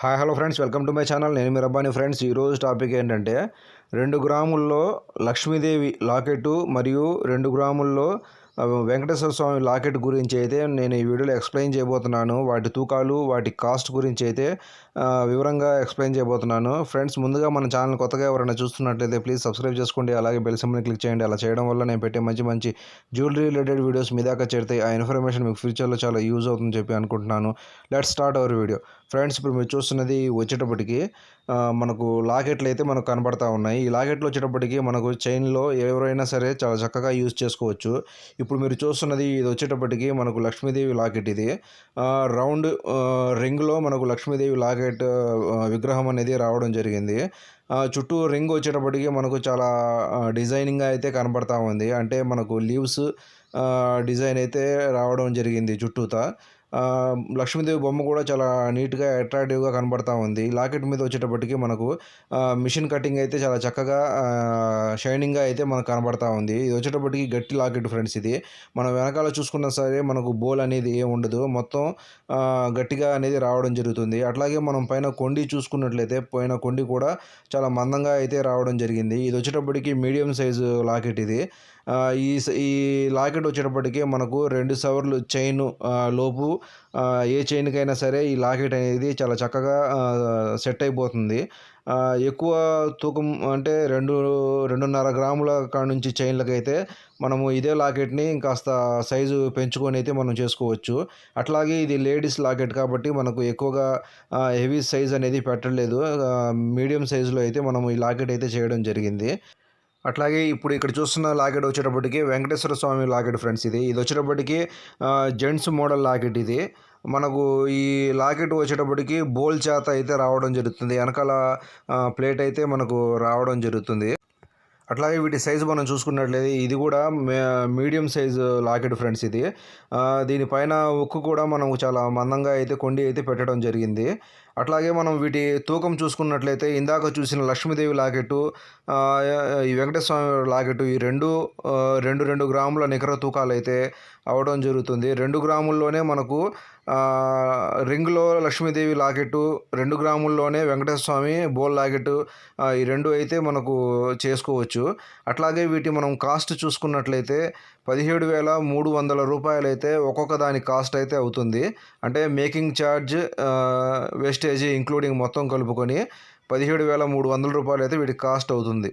Hi hello friends welcome to my channel నేను మీ Rabbani friends ఈరోజు టాపిక్ ఏంటంటే రెండు గ్రాముల్లో లక్ష్మీదేవి లాకెట్ మరియు రెండు గ్రాముల్లో వెంకటేశ్వర స్వామి లాకెట్ గురించి అయితే నేను ఈ వీడియోలో ఎక్స్ప్లెయిన్ చేయబోతున్నాను. వాటి తూకాలు వాటి కాస్ట్ గురించి అయితే వివరంగా ఎక్స్ప్లెయిన్ చేయబోతున్నాను. ఫ్రెండ్స్ ముందుగా మన ఛానల్ కొత్తగా ఎవరైనా చూస్తున్నట్లయితే ప్లీజ్ సబ్స్క్రైబ్ చేసుకోండి. అలాగే బెల్ సింబల్ని క్లిక్ చేయండి. అలా చేయడం వల్ల నేను పెట్టే మంచి మంచి జ్యువెలరీ రిలేటెడ్ వీడియోస్ మీ దాకా చేరితే ఆ ఇన్ఫర్మేషన్ మీకు ఫ్యూచర్లో చాలా యూజ్ అవుతుందని చెప్పి అనుకుంటున్నాను. Let start our video friends ఇప్పుడు మీరు చూస్తున్నది వచ్చేటప్పటికి మనకు లాకెట్లు అయితే మనకు కనబడతా ఉన్నాయి. ఈ లాకెట్లు వచ్చేటప్పటికి మనకు చైన్లో ఎవరైనా సరే చాలా చక్కగా యూజ్ చేసుకోవచ్చు. ఇప్పుడు మీరు చూస్తున్నది ఇది వచ్చేటప్పటికి మనకు లక్ష్మీదేవి లాకెట్ ఇది. రౌండ్ రింగ్లో మనకు లక్ష్మీదేవి లాకెట్ విగ్రహం అనేది రావడం జరిగింది. చుట్టూ రింగ్ వచ్చేటప్పటికి మనకు చాలా డిజైనింగ్గా అయితే కనబడతా ఉంది. అంటే మనకు లీవ్స్ డిజైన్ అయితే రావడం జరిగింది చుట్టూతా. లక్ష్మీదేవి బొమ్మ కూడా చాలా నీట్గా అట్రాక్టివ్గా కనబడతా ఉంది. లాకెట్ మీద వచ్చేటప్పటికి మనకు మిషన్ కటింగ్ అయితే చాలా చక్కగా షైనింగ్గా అయితే మనకు కనబడతా ఉంది. ఇది వచ్చేటప్పటికి గట్టి లాకెట్ ఫ్రెండ్స్ ఇది. మనం వెనకాల చూసుకున్నా సరే మనకు బోల్ అనేది ఏం ఉండదు. మొత్తం గట్టిగా అనేది రావడం జరుగుతుంది. అట్లాగే మనం పైన కొండి చూసుకున్నట్లయితే పైన కొండి కూడా చాలా మందంగా అయితే రావడం జరిగింది. ఇది వచ్చేటప్పటికి మీడియం సైజు లాకెట్ ఇది. ఈ ఈ లాకెట్ వచ్చేటప్పటికి మనకు రెండు సవర్లు చైన్ లోపు ఏ చైన్కైనా సరే ఈ లాకెట్ అనేది చాలా చక్కగా సెట్ అయిపోతుంది. ఎక్కువ తూకం అంటే రెండు రెండున్నర గ్రాముల కాడ నుంచి చైన్లకైతే మనము ఇదే లాకెట్ని కాస్త సైజు పెంచుకొని అయితే మనం చేసుకోవచ్చు. అట్లాగే ఇది లేడీస్ లాకెట్ కాబట్టి మనకు ఎక్కువగా హెవీ సైజ్ అనేది పెట్టలేదు. మీడియం సైజులో అయితే మనం ఈ లాకెట్ అయితే చేయడం జరిగింది. అట్లాగే ఇప్పుడు ఇక్కడ చూస్తున్న లాకెట్ వచ్చేటప్పటికి వెంకటేశ్వర స్వామి లాకెట్ ఫ్రెండ్స్ ఇది. ఇది వచ్చేటప్పటికి జెంట్స్ మోడల్ లాకెట్ ఇది. మనకు ఈ లాకెట్ వచ్చేటప్పటికి బోల్ చేత అయితే రావడం జరుగుతుంది. వెనకాల ప్లేట్ అయితే మనకు రావడం జరుగుతుంది. అట్లాగే వీటి సైజు మనం చూసుకున్నట్లయితే ఇది కూడా మీడియం సైజు లాకెట్ ఫ్రెండ్స్ ఇది. దీనిపైన ఉక్కు కూడా మనం చాలా మందంగా అయితే కొండి అయితే పెట్టడం జరిగింది. అట్లాగే మనం వీటి తూకం చూసుకున్నట్లయితే ఇందాక చూసిన లక్ష్మీదేవి లాకెట్టు ఈ వెంకటేశ్వర లాకెట్టు ఈ రెండు రెండు రెండు గ్రాముల నికర తూకాలు అయితే అవడం జరుగుతుంది. రెండు గ్రాముల్లోనే మనకు రింగ్లో లక్ష్మీదేవి లాకెట్టు రెండు గ్రాముల్లోనే వెంకటేశ్వర స్వామి బోల్ లాకెట్టు ఈ రెండు అయితే మనకు చేసుకోవచ్చు. అట్లాగే వీటి మనం కాస్ట్ చూసుకున్నట్లయితే పదిహేడు వేల మూడు వందల రూపాయలు అయితే ఒక్కొక్క దాని కాస్ట్ అయితే అవుతుంది. అంటే మేకింగ్ ఛార్జ్ వేస్టేజ్ ఇంక్లూడింగ్ మొత్తం కలుపుకొని పదిహేడు వేల మూడు వందల రూపాయలు అయితే వీటికి కాస్ట్ అవుతుంది.